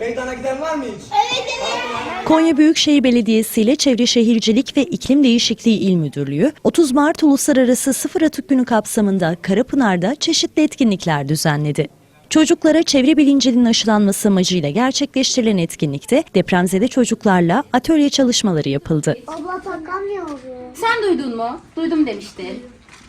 Meydana giden var mı hiç? Konya Büyükşehir Belediyesi ile Çevre Şehircilik ve İklim Değişikliği İl Müdürlüğü 30 Mart Uluslararası Sıfır Atık Günü kapsamında Karapınar'da çeşitli etkinlikler düzenledi. Çocuklara çevre bilincinin aşılanması amacıyla gerçekleştirilen etkinlikte depremzede çocuklarla atölye çalışmaları yapıldı. Abla takamıyorum. Sen duydun mu? Duydum demiştin.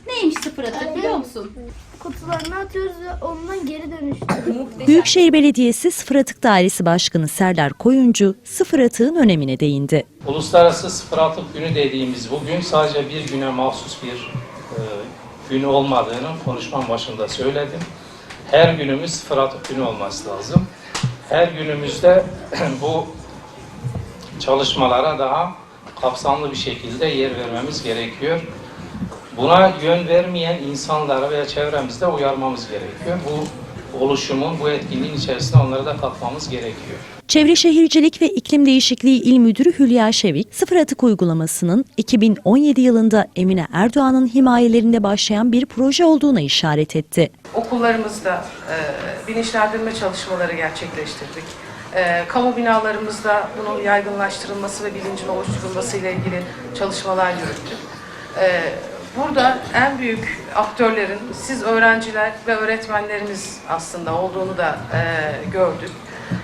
Neymiş sıfır atık biliyor musun? Kutularını atıyoruz ve ondan geri dönüştürüyoruz. Büyükşehir Belediyesi Sıfır Atık Dairesi Başkanı Serdar Koyuncu sıfır atığın önemine değindi. Uluslararası Sıfır Atık Günü dediğimiz bugün sadece bir güne mahsus bir e, gün olmadığını konuşmam başında söyledim. Her günümüz sıfır atık günü olması lazım. Her günümüzde bu çalışmalara daha kapsamlı bir şekilde yer vermemiz gerekiyor. Buna yön vermeyen insanlara veya çevremizde uyarmamız gerekiyor. Bu oluşumun, bu etkinliğin içerisine onları da katmamız gerekiyor. Çevre Şehircilik ve İklim Değişikliği İl Müdürü Hülya Şevik, sıfır atık uygulamasının 2017 yılında Emine Erdoğan'ın himayelerinde başlayan bir proje olduğuna işaret etti. Okullarımızda e, bilinçlendirme çalışmaları gerçekleştirdik. E, kamu binalarımızda bunun yaygınlaştırılması ve bilincin oluşturulması ile ilgili çalışmalar yürüttük. E, burada en büyük aktörlerin siz öğrenciler ve öğretmenlerimiz aslında olduğunu da e, gördük.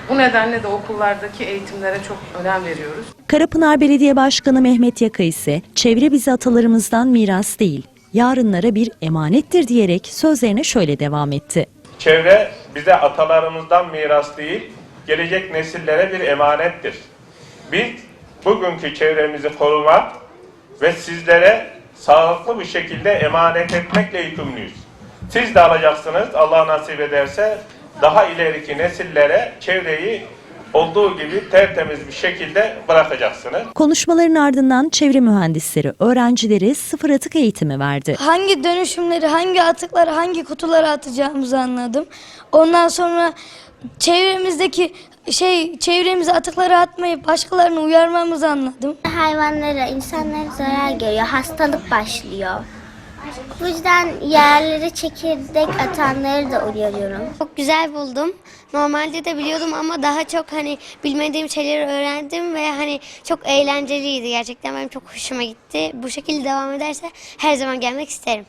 Bu nedenle de okullardaki eğitimlere çok önem veriyoruz. Karapınar Belediye Başkanı Mehmet Yaka ise çevre bizi atalarımızdan miras değil, yarınlara bir emanettir diyerek sözlerine şöyle devam etti. Çevre bize atalarımızdan miras değil, gelecek nesillere bir emanettir. Biz bugünkü çevremizi korumak ve sizlere sağlıklı bir şekilde emanet etmekle yükümlüyüz. Siz de alacaksınız Allah nasip ederse daha ileriki nesillere çevreyi olduğu gibi tertemiz bir şekilde bırakacaksınız. Konuşmaların ardından çevre mühendisleri öğrencilere sıfır atık eğitimi verdi. Hangi dönüşümleri, hangi atıkları, hangi kutulara atacağımızı anladım. Ondan sonra çevremizdeki şey çevremize atıkları atmayıp başkalarını uyarmamızı anladım. hayvanlara, insanlara zarar görüyor. Hastalık başlıyor. Bu yüzden yerlere çekirdek atanları da uyarıyorum. Çok güzel buldum. Normalde de biliyordum ama daha çok hani bilmediğim şeyleri öğrendim ve hani çok eğlenceliydi gerçekten benim çok hoşuma gitti. Bu şekilde devam ederse her zaman gelmek isterim.